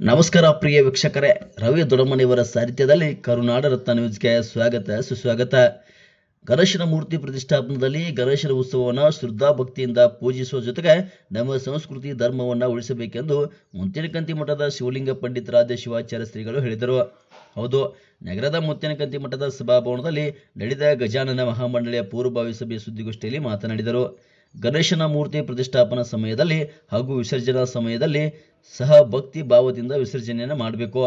ನಮಸ್ಕಾರ ಪ್ರಿಯ ವೀಕ್ಷಕರೇ ರವಿ ದೊಡಮನಿಯವರ ಸಾಹಿತ್ಯದಲ್ಲಿ ಕರುನಾಡ ರತ್ನ ನ್ಯೂಸ್ಗೆ ಸ್ವಾಗತ ಸುಸ್ವಾಗತ. ಗಣೇಶನ ಮೂರ್ತಿ ಪ್ರತಿಷ್ಠಾಪನದಲ್ಲಿ ಗಣೇಶನ ಉತ್ಸವವನ್ನು ಶ್ರದ್ಧಾ ಭಕ್ತಿಯಿಂದ ಪೂಜಿಸುವ ಜೊತೆಗೆ ನಮ್ಮ ಸಂಸ್ಕೃತಿ ಧರ್ಮವನ್ನು ಉಳಿಸಬೇಕೆಂದು ಮುತ್ತಿನಕಂತಿ ಮಠದ ಶಿವಲಿಂಗ ಪಂಡಿತರಾದ ಶಿವಾಚಾರ್ಯ ಶ್ರೀಗಳು ಹೇಳಿದರು. ಹೌದು, ನಗರದ ಮುತ್ತಿನಕಂತಿ ಮಠದ ಸಭಾಭವನದಲ್ಲಿ ನಡೆದ ಗಜಾನನ ಮಹಾಮಂಡಳಿಯ ಪೂರ್ವಭಾವಿ ಸಭೆ ಸುದ್ದಿಗೋಷ್ಠಿಯಲ್ಲಿ ಮಾತನಾಡಿದರು. ಗಣೇಶನ ಮೂರ್ತಿ ಪ್ರತಿಷ್ಠಾಪನಾ ಸಮಯದಲ್ಲಿ ಹಾಗೂ ವಿಸರ್ಜನಾ ಸಮಯದಲ್ಲಿ ಸಹ ಭಕ್ತಿ ಭಾವದಿಂದ ವಿಸರ್ಜನೆಯನ್ನು ಮಾಡಬೇಕು.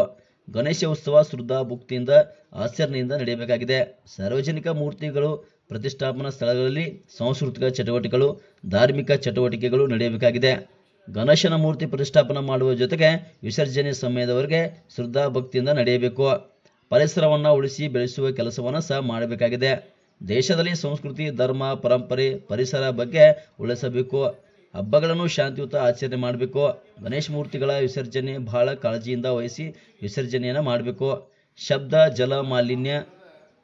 ಗಣೇಶ ಉತ್ಸವ ಶ್ರದ್ಧಾ ಭಕ್ತಿಯಿಂದ ಆಚರಣೆಯಿಂದ ನಡೆಯಬೇಕಾಗಿದೆ. ಸಾರ್ವಜನಿಕ ಮೂರ್ತಿಗಳು, ಪ್ರತಿಷ್ಠಾಪನಾ ಸ್ಥಳಗಳಲ್ಲಿ ಸಾಂಸ್ಕೃತಿಕ ಚಟುವಟಿಕೆಗಳು, ಧಾರ್ಮಿಕ ಚಟುವಟಿಕೆಗಳು ನಡೆಯಬೇಕಾಗಿದೆ. ಗಣೇಶನ ಮೂರ್ತಿ ಪ್ರತಿಷ್ಠಾಪನೆ ಮಾಡುವ ಜೊತೆಗೆ ವಿಸರ್ಜನೆ ಸಮಯದವರೆಗೆ ಶ್ರದ್ಧಾ ಭಕ್ತಿಯಿಂದ ನಡೆಯಬೇಕು. ಪರಿಸರವನ್ನು ಉಳಿಸಿ ಬೆಳೆಸುವ ಕೆಲಸವನ್ನು ಸಹ ಮಾಡಬೇಕಾಗಿದೆ. ದೇಶದಲ್ಲಿ ಸಂಸ್ಕೃತಿ, ಧರ್ಮ, ಪರಂಪರೆ, ಪರಿಸರ ಬಗ್ಗೆ ಉಳಿಸಬೇಕು. ಹಬ್ಬಗಳನ್ನು ಶಾಂತಿಯುತ ಆಚರಣೆ ಮಾಡಬೇಕು. ಗಣೇಶ ಮೂರ್ತಿಗಳ ವಿಸರ್ಜನೆ ಬಹಳ ಕಾಳಜಿಯಿಂದ ವಹಿಸಿ ವಿಸರ್ಜನೆಯನ್ನು ಮಾಡಬೇಕು. ಶಬ್ದ, ಜಲ, ಮಾಲಿನ್ಯ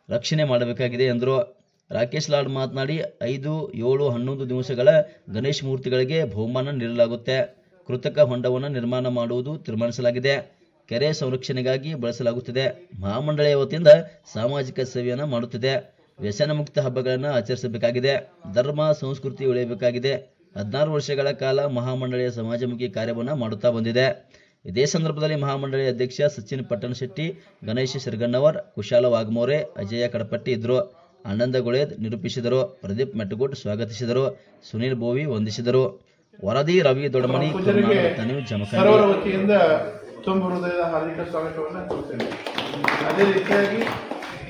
ರಕ್ಷಣೆ ಮಾಡಬೇಕಾಗಿದೆ ಎಂದರು. ರಾಕೇಶ್ ಲಾಡ್ ಮಾತನಾಡಿ, ಐದು, ಏಳು, ಹನ್ನೊಂದು ದಿವಸಗಳ ಗಣೇಶ ಮೂರ್ತಿಗಳಿಗೆ ಬಹುಮಾನ ನೀಡಲಾಗುತ್ತೆ. ಕೃತಕ ಹೊಂಡವನ್ನು ನಿರ್ಮಾಣ ಮಾಡುವುದು ತೀರ್ಮಾನಿಸಲಾಗಿದೆ. ಕೆರೆ ಸಂರಕ್ಷಣೆಗಾಗಿ ಬಳಸಲಾಗುತ್ತದೆ. ಮಹಾಮಂಡಳಿಯ ವತಿಯಿಂದ ಸಾಮಾಜಿಕ ಸೇವೆಯನ್ನು ಮಾಡುತ್ತಿದೆ. ವ್ಯಸನ ಮುಕ್ತ ಹಬ್ಬಗಳನ್ನು ಆಚರಿಸಬೇಕಾಗಿದೆ. ಧರ್ಮ, ಸಂಸ್ಕೃತಿ ಉಳಿಯಬೇಕಾಗಿದೆ. ಹದಿನಾರು ವರ್ಷಗಳ ಕಾಲ ಮಹಾಮಂಡಳಿಯ ಸಮಾಜಮುಖಿ ಕಾರ್ಯವನ್ನು ಮಾಡುತ್ತಾ ಬಂದಿದೆ. ಇದೇ ಸಂದರ್ಭದಲ್ಲಿ ಮಹಾಮಂಡಳಿಯ ಅಧ್ಯಕ್ಷ ಸಚಿನ್ ಪಟ್ಟಣಶೆಟ್ಟಿ ಗಣೇಶ ಸಿರ್ಗಣ್ಣವರ್ ಕುಶಾಲ ವಾಗ್ಮೋರೆ ಅಜಯ ಕಡಪಟ್ಟಿ ಇದ್ದರು. ಆನಂದ ಗುಳೇದ್ ನಿರೂಪಿಸಿದರು. ಪ್ರದೀಪ್ ಮೆಟ್ಟಗುಡ್ ಸ್ವಾಗತಿಸಿದರು. ಸುನೀಲ್ ಬೋವಿ ವಂದಿಸಿದರು. ವರದಿ ರವಿ ದೊಡಮಣಿ ವತಿಯಿಂದ ತುಂಬ ಹೃದಯದ ಹಾರ್ದಿಕ ಸ್ವಾಗತವನ್ನು ಕೊಡ್ತೇನೆ ಅದೇ ರೀತಿಯಾಗಿ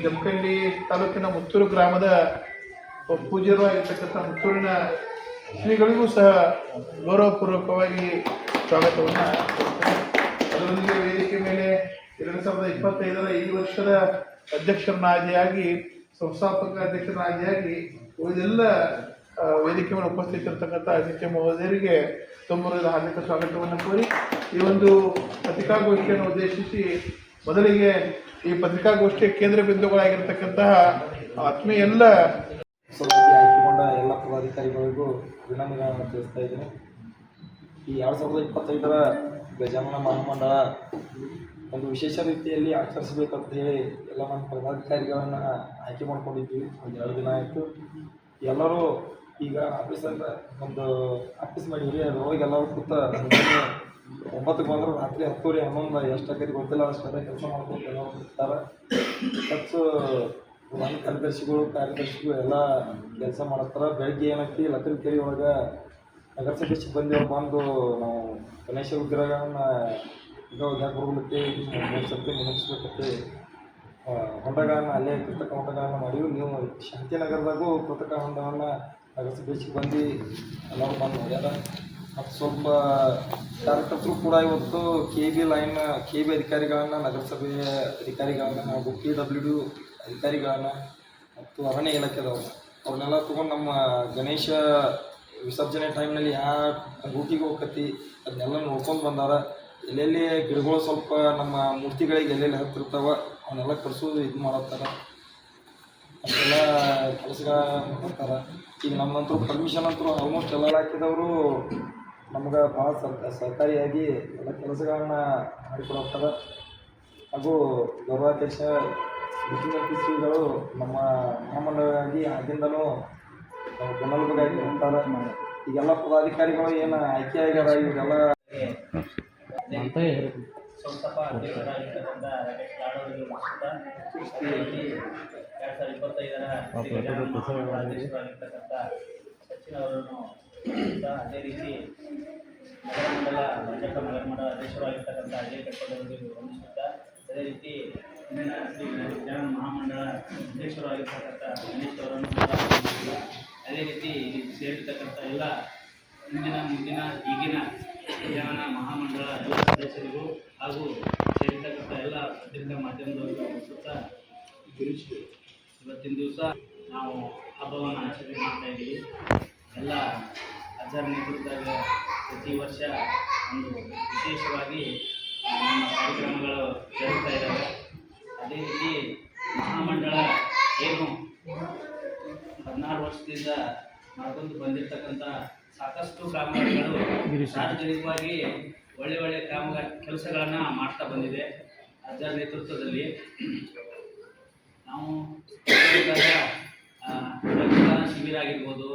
ಜಮಖಂಡಿ ತಾಲೂಕಿನ ಮುತ್ತೂರು ಗ್ರಾಮದ ಪೂಜ್ಯರು ಆಗಿರ್ತಕ್ಕಂಥ ಮುತ್ತೂರಿನ ಶ್ರೀಗಳಿಗೂ ಸಹ ಗೌರವಪೂರ್ವಕವಾಗಿ ಸ್ವಾಗತವನ್ನು ಅದರೊಂದಿಗೆ ವೇದಿಕೆ ಮೇಲೆ ಎರಡು ಸಾವಿರದ ಇಪ್ಪತ್ತೈದರ ಈ ವರ್ಷದ ಅಧ್ಯಕ್ಷರನ್ನಾದಿಯಾಗಿ ಸಂಸ್ಥಾಪಕ ಅಧ್ಯಕ್ಷರನ್ನಾದಿಯಾಗಿ ಉಳಿದೆಲ್ಲ ವೇದಿಕೆ ಮೇಲೆ ಉಪಸ್ಥಿತರಿರ್ತಕ್ಕಂಥ ಅಧ್ಯಕ್ಷ ಮಹೋದಯರಿಗೆ ತುಂಬರದ ಹಾರ್ದಿಕ ಸ್ವಾಗತವನ್ನು ಕೋರಿ, ಈ ಒಂದು ಪತ್ರಿಕಾಗೋಷ್ಠಿಯನ್ನು ಉದ್ದೇಶಿಸಿ ಮೊದಲಿಗೆ ಈ ಪತ್ರಿಕಾಗೋಷ್ಠಿಯ ಕೇಂದ್ರ ಬಿಂದುಗಳಾಗಿರ್ತಕ್ಕಂತಹ ಆತ್ಮೀಯ ಎಲ್ಲ ಆಯ್ಕೆಗೊಂಡ ಎಲ್ಲ ಪದಾಧಿಕಾರಿಗಳಿಗೂ ಅಭಿನಂದನೆಗಳನ್ನು ತಿಳಿಸ್ತಾ ಇದ್ದೀನಿ. ಈ ಎರಡು ಸಾವಿರದ ಇಪ್ಪತ್ತೈದರ ಗಜಾನನ ಮಹಾಮಂಡಳ ಒಂದು ವಿಶೇಷ ರೀತಿಯಲ್ಲಿ ಆಚರಿಸಬೇಕಂತ ಹೇಳಿ ಎಲ್ಲ ನಮ್ಮ ಪದಾಧಿಕಾರಿಗಳನ್ನು ಆಯ್ಕೆ ಮಾಡ್ಕೊಂಡಿದ್ವಿ ಒಂದು ಎರಡು ದಿನ ಆಯಿತು. ಎಲ್ಲರೂ ಈಗ ಆಫೀಸಲ್ಲಿ ಒಂದು ಆಫೀಸ್ ಮಾಡಿದ್ವಿ ಅದ್ರೊಳಗೆ ಎಲ್ಲರೂ ಕೂತ ಒಂಬತ್ತು ಒಂಬತ್ತಕ್ಕೆ ಬಂದ್ರೆ. ರಾತ್ರಿ ಹತ್ತುವರೆ, ಹನ್ನೊಂದು ಎಷ್ಟು ಆಗೈತೆ ಗೊತ್ತಿಲ್ಲ. ಅಷ್ಟೆಲ್ಲ ಕೆಲಸ ಮಾಡ್ಕೊಂಡು ಎಲ್ಲರೂ ಕೂತಾರೆ. ಹೆಚ್ಚು ಮನೆ ಕಾರ್ಯದರ್ಶಿಗಳು ಕಾರ್ಯದರ್ಶಿಗಳು ಎಲ್ಲ ಕೆಲಸ ಮಾಡತ್ತಾರ. ಬೆಳಗ್ಗೆ ಏನೈತಿ ಲಕ್ಕನ ಕೆರೆ ಒಳಗೆ ನಗರಸಭೆ ಸಿಬ್ಬಂದಿಯವ್ರು ಬಂದು ನಾವು ಗಣೇಶ ವಿಗ್ರಹಗಳನ್ನ ಈಗ ಹೋಗ್ಲಿಕ್ಕೆ ಸರ್ತಿ ಹೊಂಡಗಳನ್ನು, ಅಲ್ಲೇ ಕೃತಕ ಹೊಂಡಗಳನ್ನು ಮಾಡಿವು. ನೀವು ಶಾಂತಿನಗರದಾಗೂ ಕೃತಕ ಹೊಂಡವನ್ನು ನಗರಸಭೆ ಸಿಬ್ಬಂದಿ ಎಲ್ಲರೂ ಬಂದು ನೋಡ್ಯಾರ. ಮತ್ತು ಸ್ವಲ್ಪ ಕಾರ್ಯಕರ್ತರು ಕೂಡ ಇವತ್ತು K B line K B ಅಧಿಕಾರಿಗಳನ್ನು, ನಗರಸಭೆಯ ಅಧಿಕಾರಿಗಳನ್ನು ಹಾಗೂ ಕೆ ಡಬ್ಲ್ಯೂ ಡಿ ಅಧಿಕಾರಿಗಳನ್ನು ಮತ್ತು ಅರಣ್ಯ ಇಲಾಖೆದವರು. ಅವ್ರನ್ನೆಲ್ಲ ತೊಗೊಂಡು ನಮ್ಮ ಗಣೇಶ ವಿಸರ್ಜನೆ ಟೈಮ್ನಲ್ಲಿ ಯಾವ ರೂಟಿಗೆ ಹೋಗತಿ ಅದನ್ನೆಲ್ಲ ನೋಡ್ಕೊಂಡು ಬಂದಾರ. ಎಲ್ಲೆಲ್ಲಿ ಗಿಡಗಳು ಸ್ವಲ್ಪ ನಮ್ಮ ಮೂರ್ತಿಗಳಿಗೆ ಎಲ್ಲೆಲ್ಲಿ ಹತ್ತಿರ್ತಾವ ಅವನ್ನೆಲ್ಲ ಕರ್ಸೋದು ಇದು ಮಾಡತ್ತಾರ. ಅಷ್ಟೆಲ್ಲ ಕೆಲಸಗಳ ಮಾಡ್ತಾರ. ಈಗ ನಮ್ಮಂತರೂ ಪರ್ಮಿಷನ್ ಅಂತೂ ಆಲ್ಮೋಸ್ಟ್ ಎಲ್ಲ ಹಾಕಿದವರು ನಮ್ಗೆ ಭಾಳ ಸರ್, ಸಹಕಾರಿಯಾಗಿ ಎಲ್ಲ ಕೆಲಸಗಳನ್ನ ಮಾಡಿಕೊಡ್ತಾರೆ ಹಾಗೂ ಗೌರವಾಧ್ಯಕ್ಷ ಬಿಸಿನೆಸ್ ಶ್ರೀಗಳು ನಮ್ಮ ಮಹಾಮಂಡಳವಾಗಿ ಆಗಿಂದನೂ ನಮ್ಮ ಬೆನ್ನೆಲುಬಾಗಿ ನಿಂತಾರೆ ಈಗೆಲ್ಲ ಪದಾಧಿಕಾರಿಗಳು ಏನು ಆಯ್ಕೆ ಆಗ್ಯಾರ ಇವರೆಲ್ಲ ಅಧ್ಯಕ್ಷರಾಗಿರ್ತಕ್ಕಂಥ ಎರಡು ಸಾವಿರದ ಇಪ್ಪತ್ತೈದರ ಅಧ್ಯಕ್ಷರಾಗಿರ್ತಕ್ಕಂಥ ಸಚಿನ್ ಅವರನ್ನು ಅದೇ ರೀತಿ ನಗರಮಂಡಲ ಭಾಜಪ ನಗರಮಂಡಲ ಅಧ್ಯಕ್ಷರಾಗಿರ್ತಕ್ಕಂಥ ಅಜಯ್ ಕಟ್ಪಡ್ ಅವರಿಗೆ ಅದೇ ರೀತಿ ಶ್ರೀ ಜನ ಮಹಾಮಂಡಳ ಅಧ್ಯಕ್ಷರಾಗಿರ್ತಕ್ಕಂಥ ಗಣೇಶ್ ಅವರನ್ನು ಅದೇ ರೀತಿ ಇಲ್ಲಿ ಸೇರಿರ್ತಕ್ಕಂಥ ಎಲ್ಲ ಇಂದಿನ ಮುಂದಿನ ಈಗಿನ ಗಜಾನನ ಮಹಾಮಂಡಳ ಎಲ್ಲ ಸದಸ್ಯರಿಗೂ ಹಾಗೂ ಸೇರಿರ್ತಕ್ಕಂಥ ಎಲ್ಲ ಪತ್ರಿಕಾ ಮಾಧ್ಯಮದವರಿಗೂ ಸುತ್ತ ಇವತ್ತಿನ ದಿವಸ ನಾವು ಹಬ್ಬವನ್ನು ಆಚರಣೆ ಮಾಡ್ತಾ ಇದ್ದೀವಿ ಎಲ್ಲ ಆಚರಣೆ ಕುರಿತಾಗ ಪ್ರತಿ ವರ್ಷ ಒಂದು ವಿಶೇಷವಾಗಿ ನಮ್ಮ ಕಾರ್ಯಕ್ರಮಗಳು ಜರುಗ್ತಾ ಇದ್ದಾವೆ. ಅದೇ ರೀತಿ ಮಹಾಮಂಡಳ ಏನು ಹದಿನಾರು ವರ್ಷದಿಂದ ಮಾಡ್ಕೊಂಡು ಬಂದಿರತಕ್ಕಂಥ ಸಾಕಷ್ಟು ಕಾಮಗಾರಿಗಳು ಸಾರ್ವಜನಿಕವಾಗಿ ಒಳ್ಳೆ ಒಳ್ಳೆ ಕಾಮಗಾರಿ ಕೆಲಸಗಳನ್ನು ಮಾಡ್ತಾ ಬಂದಿದೆ ಅಜ್ಜರ ನೇತೃತ್ವದಲ್ಲಿ. ನಾವು ರಕ್ತದಾನ ಶಿಬಿರ ಆಗಿರ್ಬೋದು,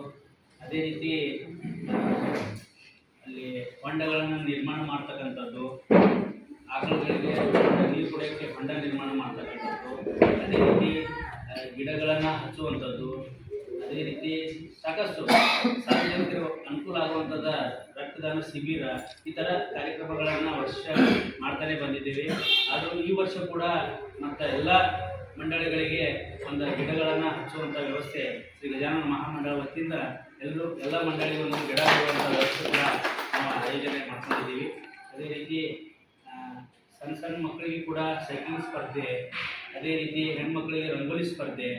ಅದೇ ರೀತಿ ಅಲ್ಲಿ ಹೊಂಡಗಳನ್ನು ನಿರ್ಮಾಣ ಮಾಡ್ತಕ್ಕಂಥದ್ದು. ಆಕಳುಗಳಿಗೆ ನೀರು ಕುಡಿಯೋಕ್ಕೆ ಹೊಂಡ ನಿರ್ಮಾಣ ಮಾಡ್ತಕ್ಕಂಥದ್ದು. ಅದೇ ರೀತಿ ಗಿಡಗಳನ್ನು ಹಚ್ಚುವಂಥದ್ದು. ಅದೇ ರೀತಿ ಸಾಕಷ್ಟು ಸಾರ್ವಜನಿಕರು ಅನುಕೂಲ ಆಗುವಂಥದ್ದ ರಕ್ತದಾನ ಶಿಬಿರ ಈ ಥರ ಕಾರ್ಯಕ್ರಮಗಳನ್ನು ವರ್ಷ ಮಾಡ್ತಾನೆ ಬಂದಿದ್ದೀವಿ. ಆದರೂ ಈ ವರ್ಷ ಕೂಡ ಮತ್ತು ಎಲ್ಲ ಮಂಡಳಿಗಳಿಗೆ ಒಂದು ಗಿಡಗಳನ್ನು ಹಚ್ಚುವಂಥ ವ್ಯವಸ್ಥೆ ಶ್ರೀ ಗಜಾನನ ಮಹಾಮಂಡಳ ವತಿಯಿಂದ ಎಲ್ಲರೂ, ಎಲ್ಲ ಮಂಡಳಿಗೂ ಒಂದು ಗಿಡ ಹಚ್ಚುವಂಥ ವ್ಯವಸ್ಥೆ ಕೂಡ ನಾವು ಆಯೋಜನೆ ಮಾಡ್ಕೊಂಡಿದ್ದೀವಿ. ಅದೇ ರೀತಿ ಸಣ್ಣ ಸಣ್ಣ ಮಕ್ಕಳಿಗೆ ಕೂಡ ಸೈಕ್ಲಿಂಗ್ ಸ್ಪರ್ಧೆ, ಅದೇ ರೀತಿ ಹೆಣ್ಮಕ್ಳಿಗೆ ರಂಗೋಲಿ ಸ್ಪರ್ಧೆ,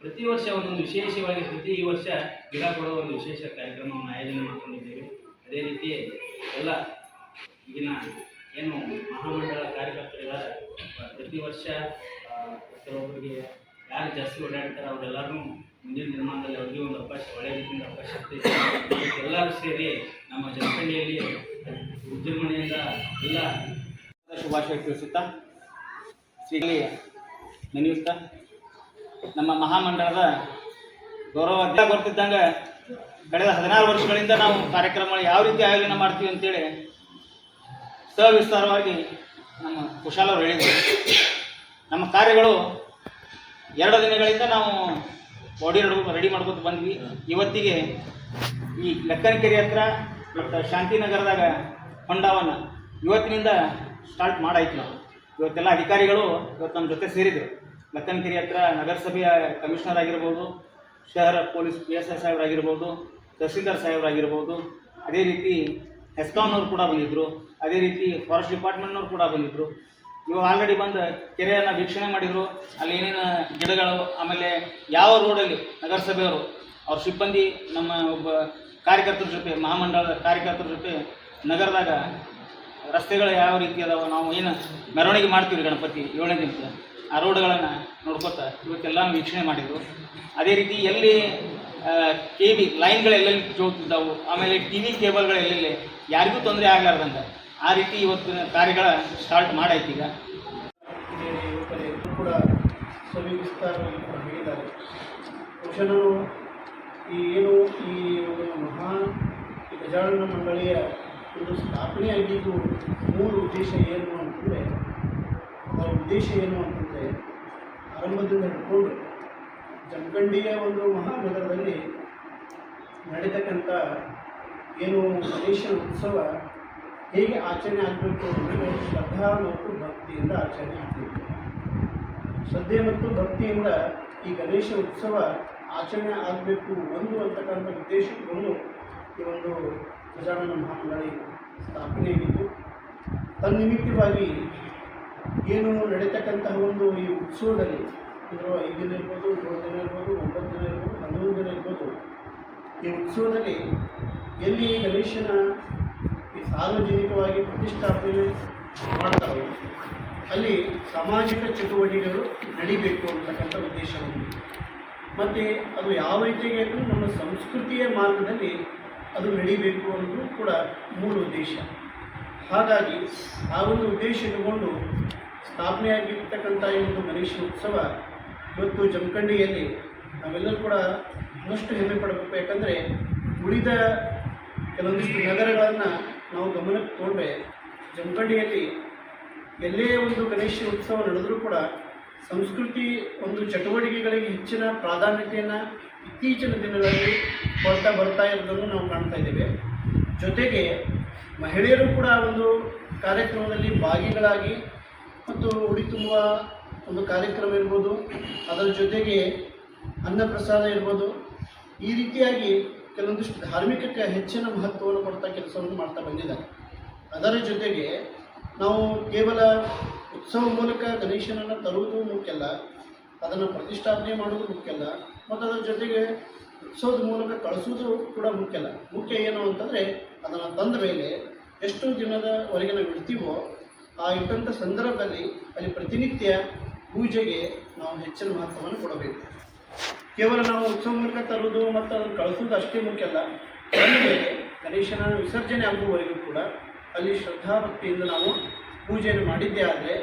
ಪ್ರತಿ ವರ್ಷ ಒಂದೊಂದು ವಿಶೇಷವಾಗಿ ಪ್ರತಿ ಈ ವರ್ಷ ಗಿಡ ಕೊಡುವ ಒಂದು ವಿಶೇಷ ಕಾರ್ಯಕ್ರಮವನ್ನು ಆಯೋಜನೆ ಮಾಡ್ಕೊಂಡಿದ್ದೀವಿ. ಅದೇ ರೀತಿ ಎಲ್ಲ ಈಗಿನ ಏನು ಮಹಾಮಂಡಳ ಕಾರ್ಯಕರ್ತರಿದ್ದಾರೆ ಪ್ರತಿ ವರ್ಷ ಕೆಲವೊಬ್ಬರಿಗೆ ಯಾರು ಜಾಸ್ತಿ ಓಡಾಡ್ತಾರೆ ಅವರೆಲ್ಲರೂ ಮುಂದಿನ ನಿರ್ಮಾಣದಲ್ಲಿ ಅವ್ರಿಗೆ ಒಂದು ಅವಕಾಶ ಒಳ್ಳೆಯ ರೀತಿಯಿಂದ ಅವಕಾಶ ಎಲ್ಲರೂ ಸೇರಿ ನಮ್ಮ ಜನಸಂಖ್ಯೆಯಲ್ಲಿ ವಿಜೃಂಭಣೆಯಿಂದ ಎಲ್ಲ ಶುಭಾಶಯ ತಿಳಿಸುತ್ತಾ ಶ್ರೀಗಳಿ ನೆನೆಯುತ್ತಾ, ನಮ್ಮ ಮಹಾಮಂಡಲದ ಗೌರವ ಬರ್ತಿದ್ದಂಗೆ ಕಳೆದ ಹದಿನಾರು ವರ್ಷಗಳಿಂದ ನಾವು ಕಾರ್ಯಕ್ರಮಗಳು ಯಾವ ರೀತಿ ಆಯೋಜನೆ ಮಾಡ್ತೀವಿ ಅಂತೇಳಿ ಸವಿಸ್ತಾರವಾಗಿ ನಮ್ಮ ಕುಶಾಲವರು ಹೇಳಿದರು ನಮ್ಮ ಕಾರ್ಯಗಳು ಎರಡು ದಿನಗಳಿಂದ ನಾವು ಬಾಡಿ ರೆಡಿ ಮಾಡ್ಕೊತ ಬಂದ್ವಿ. ಇವತ್ತಿಗೆ ಈ ಲೆಕ್ಕನಕೆರೆ ಹತ್ರ ಮತ್ತು ಶಾಂತಿನಗರದಾಗ ಹೊಂಡವನ್ನು ಇವತ್ತಿನಿಂದ ಸ್ಟಾರ್ಟ್ ಮಾಡಾಯ್ತು ನಾವು. ಇವತ್ತೆಲ್ಲ ಅಧಿಕಾರಿಗಳು ಇವತ್ತು ನಮ್ಮ ಜೊತೆ ಸೇರಿದ್ರು. ಮೆತ್ತನಕಿರಿ ಹತ್ರ ನಗರಸಭೆಯ ಕಮಿಷನರ್ ಆಗಿರ್ಬೋದು, ಶಹರ ಪೊಲೀಸ್ ಪಿ ಎಸ್ ಐ ಸಾಹೇಬರಾಗಿರ್ಬೋದು ತಹಸೀಲ್ದಾರ್ ಸಾಹೇಬರಾಗಿರ್ಬೋದು ಅದೇ ರೀತಿ ಹೆಸ್ಕಾಮ್ನವ್ರು ಕೂಡ ಬಂದಿದ್ದರು ಅದೇ ರೀತಿ ಫಾರೆಸ್ಟ್ ಡಿಪಾರ್ಟ್ಮೆಂಟ್ನವ್ರು ಕೂಡ ಬಂದಿದ್ದರು ಇವು ಆಲ್ರೆಡಿ ಬಂದು ಕೆರೆಯನ್ನು ವೀಕ್ಷಣೆ ಮಾಡಿದರು. ಅಲ್ಲಿ ಏನೇನು ಗಿಡಗಳು, ಆಮೇಲೆ ಯಾವ ರೋಡಲ್ಲಿ ನಗರಸಭೆಯವರು, ಅವ್ರ ಸಿಬ್ಬಂದಿ ನಮ್ಮ ಒಬ್ಬ ಕಾರ್ಯಕರ್ತರ ಜೊತೆ ಮಹಾಮಂಡಲದ ಕಾರ್ಯಕರ್ತರ ಜೊತೆ ನಗರದಾಗ ರಸ್ತೆಗಳು ಯಾವ ರೀತಿ ಅದಾವೆ ನಾವು ಏನು ಮೆರವಣಿಗೆ ಮಾಡ್ತೀವಿ ಗಣಪತಿ ಏಳನೇ ದಿನ ಆ ರೋಡ್ಗಳನ್ನು ನೋಡ್ಕೋತಾ ಇವತ್ತೆಲ್ಲ ವೀಕ್ಷಣೆ ಮಾಡಿದರು. ಅದೇ ರೀತಿ ಎಲ್ಲಿ ಕೆ ಬಿ ಲೈನ್ಗಳೆಲ್ಲೆಲ್ಲಿ ಜೋಗ್ತಿದ್ದಾವು ಆಮೇಲೆ ಟಿ ವಿ ಕೇಬಲ್ಗಳು ಎಲ್ಲೆಲ್ಲಿ ಯಾರಿಗೂ ತೊಂದರೆ ಆಗಲಾರ್ದಂಗೆ. ಆ ರೀತಿ ಇವತ್ತಿನ ಕಾರ್ಯಗಳ ಸ್ಟಾರ್ಟ್ ಮಾಡೈತಿ ಈಗ ಕೂಡ ಈ ಏನು ಈ ಒಂದು ಮಹಾ ಈ ಗಜಾನನ ಮಂಡಳಿಯ ಒಂದು ಸ್ಥಾಪನೆ ಆಗಿದ್ದು ಮೂಲ ಉದ್ದೇಶ ಏನು ಅಂತಂದರೆ ಅವರ ಉದ್ದೇಶ ಏನು ಅಂತಂದರೆ ಆರಂಭದಿಂದ ಹಿಡ್ಕೊಂಡು ಜಮಖಂಡಿಯ ಒಂದು ಮಹಾನಗರದಲ್ಲಿ ನಡೀತಕ್ಕಂಥ ಏನು ಗಣೇಶ ಉತ್ಸವ ಹೇಗೆ ಆಚರಣೆ ಆಗಬೇಕು ಅಂದರೆ ಶ್ರದ್ಧಾ ಮತ್ತು ಭಕ್ತಿಯಿಂದ ಆಚರಣೆ ಆಗಬೇಕು. ಶ್ರದ್ಧೆ ಮತ್ತು ಭಕ್ತಿಯಿಂದ ಈ ಗಣೇಶ ಉತ್ಸವ ಆಚರಣೆ ಆಗಬೇಕು ಒಂದು ಅಂತಕ್ಕಂಥ ಉದ್ದೇಶವನ್ನು ಈ ಒಂದು ಗಜಾನನ ಮಹಾಮಂಡಳಿ ಸ್ಥಾಪನೆಯಾಗಿದ್ದು ತನ್ನಿಮಿತ್ತವಾಗಿ ಏನು ನಡೀತಕ್ಕಂತಹ ಒಂದು ಈ ಉತ್ಸವದಲ್ಲಿ ಅಂದರೆ ಐದು ದಿನ ಇರ್ಬೋದು, ಏಳು ದಿನ ಇರ್ಬೋದು, ಒಂಬತ್ತು ದಿನ ಇರ್ಬೋದು, ಹನ್ನೊಂದು ದಿನ ಇರ್ಬೋದು, ಈ ಉತ್ಸವದಲ್ಲಿ ಎಲ್ಲಿ ಗಣೇಶನ ಈ ಸಾರ್ವಜನಿಕವಾಗಿ ಪ್ರತಿಷ್ಠಾಪನೆ ಮಾಡ್ತಾರೋ, ಅಲ್ಲಿ ಸಾಮಾಜಿಕ ಚಟುವಟಿಕೆಗಳು ನಡಿಬೇಕು ಅಂತಕ್ಕಂಥ ಉದ್ದೇಶ ಹೊಂದಿದೆ ಮತ್ತು ಅದು ಯಾವ ರೀತಿಯಾಗಿ ನಮ್ಮ ಸಂಸ್ಕೃತಿಯ ಮಾರ್ಗದಲ್ಲಿ ಅದು ನಡೀಬೇಕು ಅನ್ನೋದು ಕೂಡ ಮೂಲ ಉದ್ದೇಶ. ಹಾಗಾಗಿ ಆ ಒಂದು ಉದ್ದೇಶ ಇಟ್ಟುಕೊಂಡು ಸ್ಥಾಪನೆಯಾಗಿರ್ತಕ್ಕಂಥ ಈ ಒಂದು ಗಣೇಶ ಉತ್ಸವ ಇವತ್ತು ಜಮಖಂಡಿಯಲ್ಲಿ ನಾವೆಲ್ಲರೂ ಕೂಡ ಇನ್ನಷ್ಟು ಹೆಮ್ಮೆ ಪಡಬೇಕು. ಯಾಕಂದರೆ ಉಳಿದ ಕೆಲವೊಂದಿಷ್ಟು ನಗರಗಳನ್ನು ನಾವು ಗಮನಕ್ಕೆ ತಗೊಂಡ್ರೆ ಜಮಖಂಡಿಯಲ್ಲಿ ಎಲ್ಲೇ ಒಂದು ಗಣೇಶ ಉತ್ಸವ ನಡೆದರೂ ಕೂಡ ಸಂಸ್ಕೃತಿ ಒಂದು ಚಟುವಟಿಕೆಗಳಿಗೆ ಹೆಚ್ಚಿನ ಪ್ರಾಧಾನ್ಯತೆಯನ್ನು ಇತ್ತೀಚಿನ ದಿನಗಳಲ್ಲಿ ಕೊಡ್ತಾ ಬರ್ತಾ ಇರೋದನ್ನು ನಾವು ಕಾಣ್ತಾ ಇದ್ದೇವೆ. ಜೊತೆಗೆ ಮಹಿಳೆಯರು ಕೂಡ ಒಂದು ಕಾರ್ಯಕ್ರಮದಲ್ಲಿ ಭಾಗಿಗಳಾಗಿ ಮತ್ತು ಉಡಿ ತುಂಬುವ ಒಂದು ಕಾರ್ಯಕ್ರಮ ಇರ್ಬೋದು, ಅದರ ಜೊತೆಗೆ ಅನ್ನಪ್ರಸಾದ ಇರ್ಬೋದು, ಈ ರೀತಿಯಾಗಿ ಕೆಲವೊಂದಿಷ್ಟು ಧಾರ್ಮಿಕಕ್ಕೆ ಹೆಚ್ಚಿನ ಮಹತ್ವವನ್ನು ಕೊಡ್ತಾ ಕೆಲಸವನ್ನು ಮಾಡ್ತಾ ಬಂದಿದ್ದಾರೆ. ಅದರ ಜೊತೆಗೆ ನಾವು ಕೇವಲ ಉತ್ಸವ ಮೂಲಕ ಗಣೇಶನನ್ನು ತರುವುದು ಮುಖ್ಯ ಅಲ್ಲ ಅದನ್ನು ಪ್ರತಿಷ್ಠಾಪನೆ ಮಾಡುವುದು ಮುಖ್ಯ ಅಲ್ಲ ಮತ್ತು ಅದರ ಜೊತೆಗೆ ಉತ್ಸವದ ಮೂಲಕ ಕಳಿಸೋದು ಕೂಡ ಮುಖ್ಯ ಅಲ್ಲ ಮುಖ್ಯ ಏನು ಅಂತಂದರೆ, ಅದನ್ನು ತಂದ ಮೇಲೆ ಎಷ್ಟು ದಿನದವರೆಗೆ ನಾವು ಇಡ್ತೀವೋ ಆ ಇಟ್ಟಂಥ ಸಂದರ್ಭದಲ್ಲಿ ಅಲ್ಲಿ ಪ್ರತಿನಿತ್ಯ ಪೂಜೆಗೆ ನಾವು ಹೆಚ್ಚಿನ ಮಹತ್ವವನ್ನು ಕೊಡಬೇಕು. ಕೇವಲ ನಾವು ಉತ್ಸವ ಮೂಲಕ ತರುವುದು ಮತ್ತು ಅದನ್ನು ಕಳಿಸೋದು ಅಷ್ಟೇ ಮುಖ್ಯ ಅಲ್ಲ ಗಣೇಶನ ವಿಸರ್ಜನೆ ಆಗುವವರೆಗೂ ಕೂಡ ಅಲ್ಲಿ ಶ್ರದ್ಧಾಭಕ್ತಿಯಿಂದ ನಾವು ಪೂಜೆಯನ್ನು ಮಾಡಿದ್ದೇ ಆದರೆ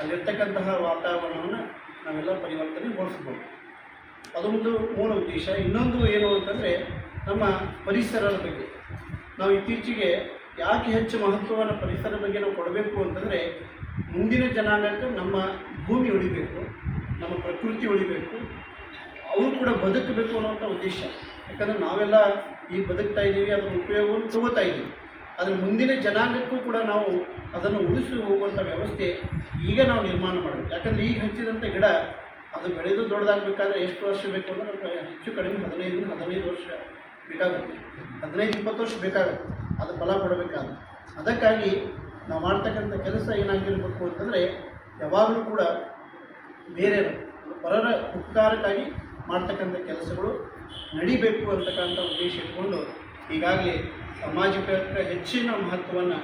ಅಲ್ಲಿರ್ತಕ್ಕಂತಹ ವಾತಾವರಣವನ್ನು ನಾವೆಲ್ಲ ಪರಿವರ್ತನೆಗೊಳಿಸ್ಬೋದು ಅದೊಂದು ಮೂಲ ಉದ್ದೇಶ. ಇನ್ನೊಂದು ಏನು ಅಂತಂದರೆ ನಮ್ಮ ಪರಿಸರದ ಬಗ್ಗೆ. ನಾವು ಇತ್ತೀಚೆಗೆ ಯಾಕೆ ಹೆಚ್ಚು ಮಹತ್ವವನ್ನು ಪರಿಸರದ ಬಗ್ಗೆ ನಾವು ಕೊಡಬೇಕು ಅಂತಂದರೆ ಮುಂದಿನ ಜನಾಂಗಕ್ಕೆ ನಮ್ಮ ಭೂಮಿ ಉಳಿಬೇಕು, ನಮ್ಮ ಪ್ರಕೃತಿ ಉಳಿಬೇಕು, ಅವರು ಕೂಡ ಬದುಕಬೇಕು ಅನ್ನೋಂಥ ಉದ್ದೇಶ. ಯಾಕಂದರೆ ನಾವೆಲ್ಲ ಈ ಬದುಕ್ತಾ ಇದ್ದೀವಿ, ಅದರ ಉಪಯೋಗವನ್ನು ತಗೋತಾ ಇದ್ದೀವಿ. ಆದರೆ ಮುಂದಿನ ಜನಾಂಗಕ್ಕೂ ಕೂಡ ನಾವು ಅದನ್ನು ಉಳಿಸಿ ಹೋಗುವಂಥ ವ್ಯವಸ್ಥೆ ಈಗ ನಾವು ನಿರ್ಮಾಣ ಮಾಡಬೇಕು ಯಾಕಂದರೆ ಈಗ ಹಚ್ಚಿದಂಥ ಗಿಡ ಅದು ಬೆಳೆದು ದೊಡ್ಡದಾಗಬೇಕಾದ್ರೆ ಎಷ್ಟು ವರ್ಷ ಬೇಕು ಅಂದರೆ ಹೆಚ್ಚು ಕಡಿಮೆ ಹದಿನೈದು ಹದಿನೈದು ವರ್ಷ ಬೇಕಾಗುತ್ತೆ. ಹದಿನೈದು, ಇಪ್ಪತ್ತು ವರ್ಷ ಬೇಕಾಗುತ್ತೆ. ಅದು ಫಲ ಕೊಡಬೇಕಾದ್ರೆ. ಅದಕ್ಕಾಗಿ ನಾವು ಮಾಡ್ತಕ್ಕಂಥ ಕೆಲಸ ಏನಾಗಿರಬೇಕು ಅಂತಂದರೆ ಯಾವಾಗಲೂ ಕೂಡ ಬೇರೆ ಪರರ ಉಪಕಾರಕ್ಕಾಗಿ ಮಾಡ್ತಕ್ಕಂಥ ಕೆಲಸಗಳು ನಡಿಬೇಕು ಅಂತಕ್ಕಂಥ ಉದ್ದೇಶ ಇಟ್ಕೊಂಡು ಈಗಾಗಲೇ ಸಾಮಾಜಿಕಕ್ಕೆ ಹೆಚ್ಚಿನ ಮಹತ್ವವನ್ನು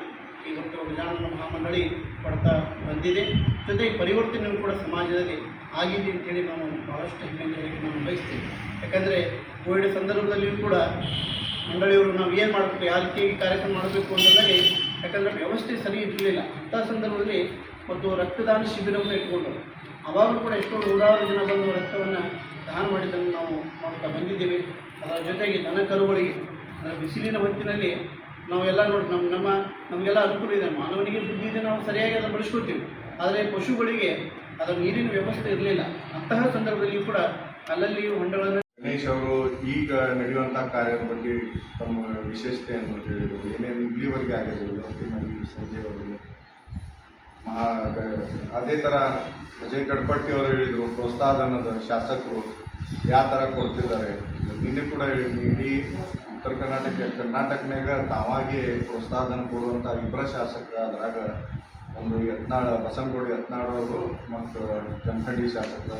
ಈ ಇವತ್ತು ಗಜಾನನ ಮಹಾಮಂಡಳಿ ಕೊಡ್ತಾ ಬಂದಿದೆ. ಜೊತೆಗೆ ಪರಿವರ್ತನೆಯೂ ಕೂಡ ಸಮಾಜದಲ್ಲಿ ಆಗಿದೆ ಅಂತೇಳಿ ನಾವು ಭಾಳಷ್ಟು ಹೆಮ್ಮೆಯಿಂದ ನಾನು ಬಯಸ್ತೀವಿ ಯಾಕಂದರೆ ಕೋವಿಡ್ ಸಂದರ್ಭದಲ್ಲಿಯೂ ಕೂಡ ಮಂಡಳಿಯವರು ನಾವು ಏನು ಮಾಡಬೇಕು, ಯಾವ ರೀತಿಯಾಗಿ ಕಾರ್ಯಕ್ರಮ ಮಾಡಬೇಕು ಅನ್ನೋದಾಗಿ ಯಾಕಂದರೆ ವ್ಯವಸ್ಥೆ ಸರಿ ಇರಲಿಲ್ಲ. ಅಂಥ ಸಂದರ್ಭದಲ್ಲಿ ಮತ್ತು ರಕ್ತದಾನ ಶಿಬಿರವನ್ನು ಇಟ್ಕೊಂಡರು ಅವಾಗಲೂ ಕೂಡ ಎಷ್ಟೋ ನೂರಾರು ಜನ ಬಂದು ರಕ್ತವನ್ನು ದಾನ ಮಾಡಿದ್ದನ್ನು ನಾವು ಮಾಡ್ತಾ ಬಂದಿದ್ದೇವೆ. ಅದರ ಜೊತೆಗೆ ದನ ಕರುಗಳಿಗೆ ಬಿಸಿಲಿನ ಹೊತ್ತಿನಲ್ಲಿ ನಾವೆಲ್ಲ ನೋಡಿ ನಮ್ಮ ನಮ್ಮ, ನಮಗೆಲ್ಲ ಅನುಕೂಲ ಇದೆ. ಮಾನವನಿಗೆ ಬುದ್ಧಿ ಇದೆ, ನಾವು ಸರಿಯಾಗಿ ಅದನ್ನು ಬಳಸ್ಕೊತೀವಿ ಆದರೆ ಪಶುಗಳಿಗೆ ಅದರ ನೀರಿನ ವ್ಯವಸ್ಥೆ ಇರಲಿಲ್ಲ. ಅಂತಹ ಸಂದರ್ಭದಲ್ಲಿಯೂ ಕೂಡ ಅಲ್ಲಲ್ಲಿ ಹೊಂಡಗಳನ್ನು ಗಣೇಶ್ ಅವರು ಈಗ ನಡೆಯುವಂಥ ಕಾರ್ಯದ ಬಗ್ಗೆ ತಮ್ಮ ವಿಶೇಷತೆಯನ್ನು ಹೇಳಿದರು ಏನೇನು ಇಲ್ಲಿವರೆಗೆ ಆಗಿದೆ ಸಂಜೆ ಅವರಿಗೆ. ಅದೇ ಥರ ಅಜಯ್ ಕಡ್ಪಟ್ಟಿ ಅವರು ಹೇಳಿದರು, ಪ್ರೋತ್ಸಾಹಧನದ ಶಾಸಕರು, ಯಾವ ಥರ ಕೊಡ್ತಿದ್ದಾರೆ. ನಿನ್ನೆ ಕೂಡ ಇಡೀ ಉತ್ತರ ಕರ್ನಾಟಕ ಕರ್ನಾಟಕನಾಗ ತಾವಾಗಿ ಪ್ರೋತ್ಸಾಹನ ಕೊಡುವಂಥ ಇಬ್ಬರ ಶಾಸಕರು ಅದ್ರಾಗ ಒಂದು ಯತ್ನಾಳ, ಬಸವನಗುಡಿ ಯತ್ನಾಳ್ ಅವರು ಮತ್ತು ಜಮಖಂಡಿ ಶಾಸಕರು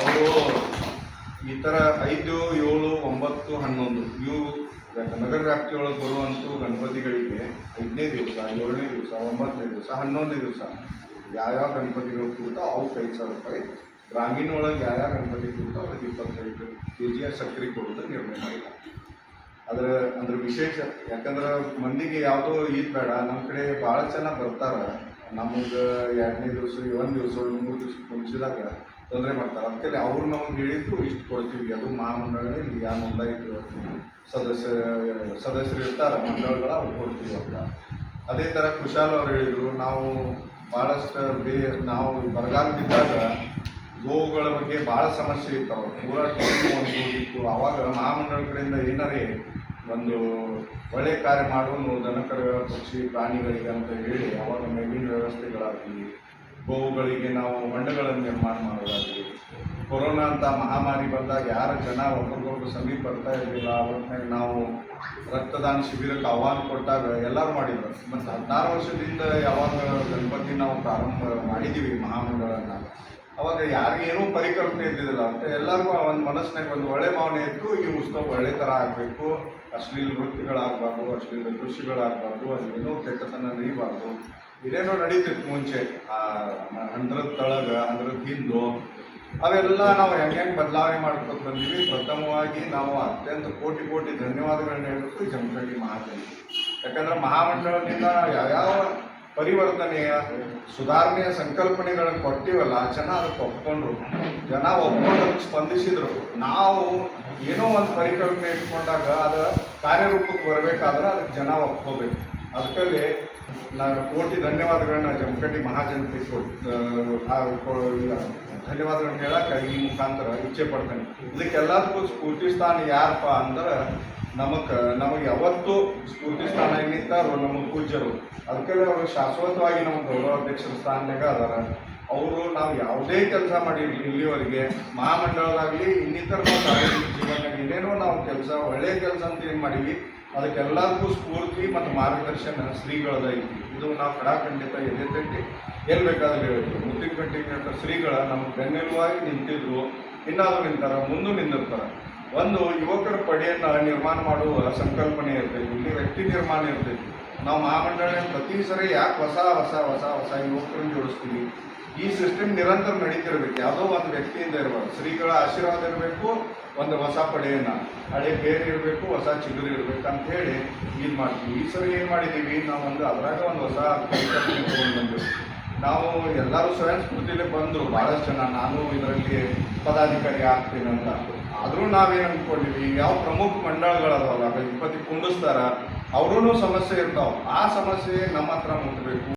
ಅವರು ಈ ಥರ ಐದು, ಏಳು, ಒಂಬತ್ತು, ಹನ್ನೊಂದು ಇವು ನಗರ ವ್ಯಾಪ್ತಿಯೊಳಗೆ ಬರುವಂಥ ಗಣಪತಿಗಳಿಗೆ ಐದನೇ ದಿವಸ, ಏಳನೇ ದಿವಸ, ಒಂಬತ್ತನೇ ದಿವಸ, ಹನ್ನೊಂದನೇ ದಿವಸ ಯಾವ್ಯಾವ ಗಣಪತಿಗಳು ಕೂಡ್ತಾವ ಅವು ಐದು ಸಾವಿರ ರೂಪಾಯಿ ಗ್ರಾಮೀಣ ಒಳಗೆ ಯಾವ ಗಣಪತಿ ಕೂಡ್ತಾವ ಅವ್ರಿಗೆ ಇಪ್ಪತ್ತೈದು ಕೆ ಜಿಯ ಸಕ್ಕರೆ ಕೊಡೋದು ನಿರ್ಣಯ ಮಾಡಿಲ್ಲ. ಅದ್ರ ಅದ್ರ ವಿಶೇಷ, ಯಾಕಂದ್ರೆ ಮಂದಿಗೆ ಯಾವುದೋ ಇದು ಬೇಡ ನಮ್ಮ ಕಡೆ ಭಾಳ ಜನ ಬರ್ತಾರೆ. ನಮಗೆ ಎರಡನೇ ದಿವಸ, ಒಂದು ದಿವಸ, ಮೂರು ದಿವಸ ಮುಂಚಿದಾಗ ತೊಂದರೆ ಮಾಡ್ತಾರೆ. ಅದಕ್ಕೆ ಅವ್ರು ನಮ್ಗೆ ಹೇಳಿದ್ರು, ಇಷ್ಟು ಕೊಡ್ತೀವಿ. ಅದು ಮಹಾಮಂಡಳದಲ್ಲಿ ಯಾವ ನೋಂದಾಯಿತು ಸದಸ್ಯ, ಸದಸ್ಯರು ಇರ್ತಾರೆ, ಮಂಡಳಗಳ ಅವ್ರು ಕೊಡ್ತೀವಿ ಅಂತ. ಅದೇ ಥರ ಕುಶಾಲ್ ಅವ್ರು ಹೇಳಿದರು, ನಾವು ಭಾಳಷ್ಟು ಬೇ ನಾವು ಬರಗಾಲ ಬಿದ್ದಾಗ ಗೋವುಗಳ ಬಗ್ಗೆ ಭಾಳ ಸಮಸ್ಯೆ ಇರ್ತಾವೆ ಒಂದು ಇತ್ತು ಆವಾಗ ಮಹಾಮಂಡಳ ಕಡೆಯಿಂದ ಏನಾರೇ ಒಂದು ಒಳ್ಳೆ ಕಾರ್ಯ ಮಾಡುವನು ದನಕರ ಪಕ್ಷಿ, ಪ್ರಾಣಿಗಳಿಗೆ ಅಂತ ಹೇಳಿ ಅವಾಗ ಮೇಲಿನ ವ್ಯವಸ್ಥೆಗಳಾಗಲಿ, ಗೋವುಗಳಿಗೆ ನಾವು ಹೊಂಡಗಳನ್ನು ನಿರ್ಮಾಣ ಮಾಡೋದಾಗಲಿ ಕೊರೋನಾ ಅಂತ ಮಹಾಮಾರಿ ಬಂದಾಗ ಯಾರ ಜನ ಒಬ್ಬರಿಗೊಬ್ಬರು ಸಮೀಪ ಬರ್ತಾ ಇರಲಿಲ್ಲ. ಅವ್ರ ನಾವು ರಕ್ತದಾನ ಶಿಬಿರಕ್ಕೆ ಆಹ್ವಾನ ಕೊಟ್ಟಾಗ ಎಲ್ಲರೂ ಮಾಡಿದ್ರು. ಮತ್ತು ಹದಿನಾರು ವರ್ಷದಿಂದ ಯಾವಾಗ ಗಣಪತಿ ನಾವು ಪ್ರಾರಂಭ ಮಾಡಿದ್ದೀವಿ ಮಹಾಮಂಡಳನ ಯಾರಿಗೇನೂ ಪರಿಕಲ್ಪನೆ ಇದ್ದಿದ್ದಿಲ್ಲ ಅಂತ ಎಲ್ಲರಿಗೂ ಒಂದು ಮನಸ್ಸಿನಾಗ ಒಂದು ಒಳ್ಳೆ ಭಾವನೆ ಇತ್ತು, ಈ ಉತ್ಸವ ಒಳ್ಳೆ ಥರ ಆಗಬೇಕು. ಅಶ್ಲೀಲ ವೃತ್ತಿಗಳಾಗಬಾರ್ದು ಅಶ್ಲೀಲ ದೃಶ್ಯಗಳಾಗಬಾರ್ದು ಅದೇನೋ ಕೆಟ್ಟತನ ನಡೀಬಾರ್ದು. ಇದೇನೋ ನಡೀತಿತ್ತು ಮುಂಚೆ. ಆ ಹಂದ್ರದ ತಳಗ, ಹಂದ್ರದ ಹಿಂದು, ಅವೆಲ್ಲ ನಾವು ಹೆಂಗೆ ಹೆಂಗೆ ಬದಲಾವಣೆ ಮಾಡ್ಕೊತ ಬಂದೀವಿ. ಪ್ರಥಮವಾಗಿ ನಾವು ಅತ್ಯಂತ ಕೋಟಿ ಕೋಟಿ ಧನ್ಯವಾದಗಳನ್ನ ಹೇಳಬೇಕು ಜಮಖಂಡಿ ಮಹಾಜನಿಗೆ ಯಾಕಂದ್ರೆ ಮಹಾಮಂಡಳದಿಂದ ಯಾವ್ಯಾವ ಪರಿವರ್ತನೆಯ ಸುಧಾರಣೆಯ ಸಂಕಲ್ಪನೆಗಳನ್ನು ಕೊಟ್ಟಿವಲ್ಲ, ಜನ ಅದಕ್ಕೆ ಒಪ್ಕೊಂಡ್ರು. ಜನ ಒಪ್ಕೊಂಡು ಅದಕ್ಕೆ ಸ್ಪಂದಿಸಿದ್ರು. ನಾವು ಏನೋ ಒಂದು ಪರಿಕಲ್ಪನೆ ಇಟ್ಕೊಂಡಾಗ ಅದು ಕಾರ್ಯರೂಪಕ್ಕೆ ಬರಬೇಕಾದ್ರೆ ಅದಕ್ಕೆ ಜನ ಒಪ್ಕೋಬೇಕು. ಅದಕ್ಕಲ್ಲಿ ನಾನು ಕೋಟಿ ಧನ್ಯವಾದಗಳನ್ನ ಜಮಖಂಡಿ ಮಹಾಜನತೆ ಧನ್ಯವಾದಗಳನ್ನ ಹೇಳಕ್ಕೆ ಈ ಮುಖಾಂತರ ಇಚ್ಛೆ ಪಡ್ತೇನೆ. ಇದಕ್ಕೆಲ್ಲದಕ್ಕೂ ಸ್ಫೂರ್ತಿ ಸ್ಥಾನ ಯಾರಪ್ಪ ಅಂದ್ರೆ ನಮಗೆ ನಮಗೆ ಯಾವತ್ತೂ ಸ್ಫೂರ್ತಿ ಸ್ಥಾನ ಏನಿತ್ತಾರೋ ನಮ್ಮ ಪೂಜ್ಯರು. ಅದಕ್ಕೆ ಅವರು ಶಾಶ್ವತವಾಗಿ ನಮ್ಮ ಗೌರವಾಧ್ಯಕ್ಷರ ಸ್ಥಾನದಾಗ ಅದಾರ. ಅವರು ನಾವು ಯಾವುದೇ ಕೆಲಸ ಮಾಡಿರಲಿ ಇಲ್ಲಿವರೆಗೆ ಮಹಾಮಂಡಲದಾಗಲಿ ಇನ್ನಿತರ ನಾವು ಏನೇನೋ ನಾವು ಕೆಲಸ ಒಳ್ಳೆಯ ಕೆಲಸ ಅಂತ ಏನು ಮಾಡೀವಿ ಅದಕ್ಕೆಲ್ಲದಕ್ಕೂ ಸ್ಫೂರ್ತಿ ಮತ್ತು ಮಾರ್ಗದರ್ಶನ ಶ್ರೀಗಳದೈತಿ ಇದು ನಾವು ಕಡಾಖಂಡಿತ ಎದೆ ತಟ್ಟಿ ಏನು ಬೇಕಾದ್ರೂ ಹೇಳ್ತೀವಿ. ಮುತ್ತಿನ ಕಟ್ಟಿ ಶ್ರೀಗಳ ನಮ್ಮ ಬೆನ್ನೆಲುವಾಗಿ ನಿಂತಿದ್ರು, ಇನ್ನಾದ್ರೂ ನಿಂತಾರ, ಮುಂದೂ ನಿಂದಿರ್ತಾರೆ. ಒಂದು ಯುವಕರ ಪಡೆಯನ್ನು ನಿರ್ಮಾಣ ಮಾಡುವ ಸಂಕಲ್ಪನೆ ಇರ್ತೈತಿ ಇಲ್ಲಿ ವ್ಯಕ್ತಿ ನಿರ್ಮಾಣ ಇರ್ತೈತಿ ನಾವು ಮಹಾಮಂಡಳ ಪ್ರತಿ ಸರಿ ಯಾಕೆ ಹೊಸ ಹೊಸ ಹೊಸ ಹೊಸ ಯುವಕರನ್ನು ಜೋಡಿಸ್ತೀವಿ? ಈ ಸಿಸ್ಟಮ್ ನಿರಂತರ ನಡೀತಿರ್ಬೇಕು. ಯಾವುದೋ ಒಂದು ವ್ಯಕ್ತಿಯಿಂದ ಇರಬಾರ್ದು. ಶ್ರೀಗಳ ಆಶೀರ್ವಾದ ಇರಬೇಕು, ಒಂದು ಹೊಸ ಪಡೆಯನ್ನು. ಹಳೆ ಬೇರೆ ಇರಬೇಕು, ಹೊಸ ಚಿಗುರು ಇರಬೇಕು ಅಂತ ಹೇಳಿ ಇದು ಮಾಡ್ತೀವಿ. ಈ ಸರಿ ಏನು ಮಾಡಿದ್ದೀವಿ ನಾವು ಒಂದು ಅದರಾಗ ಒಂದು ಹೊಸ ಬಂದೆವು. ನಾವು ಎಲ್ಲರೂ ಸ್ವಯಂ ಸ್ಫೂರ್ತಿಯಲ್ಲಿ ಬಂದರು. ಭಾಳಷ್ಟು ಜನ. ನಾನು ಇದರಲ್ಲಿ ಪದಾಧಿಕಾರಿ ಆಗ್ತೀನಿ ಅಂತ. ಆದರೂ ನಾವೇನು ಅಂದ್ಕೊಂಡಿವಿ ಯಾವ ಪ್ರಮುಖ ಮಂಡಳಗಳದಾವಲ್ಲ? ಇಪ್ಪತ್ತಿಗೆ ಕುಂಡಿಸ್ತಾರ ಅವ್ರೂ ಸಮಸ್ಯೆ ಇರ್ತಾವೆ. ಆ ಸಮಸ್ಯೆ ನಮ್ಮ ಹತ್ರ ಮುಟ್ಟಬೇಕು